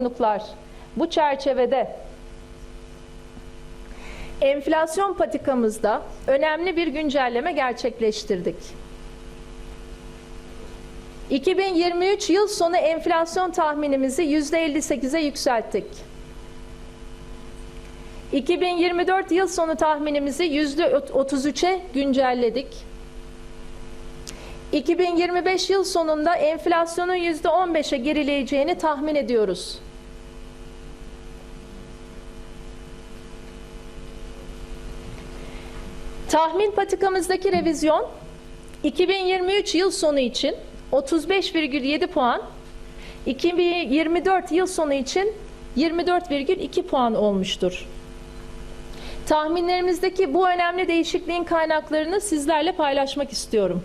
konuklar. Bu çerçevede enflasyon patikamızda önemli bir güncelleme gerçekleştirdik. 2023 yıl sonu enflasyon tahminimizi %58'e yükselttik. 2024 yıl sonu tahminimizi %33'e güncelledik. 2025 yıl sonunda enflasyonun %15'e gerileyeceğini tahmin ediyoruz. Tahmin patikamızdaki revizyon 2023 yıl sonu için 35,7 puan, 2024 yıl sonu için 24,2 puan olmuştur. Tahminlerimizdeki bu önemli değişikliğin kaynaklarını sizlerle paylaşmak istiyorum.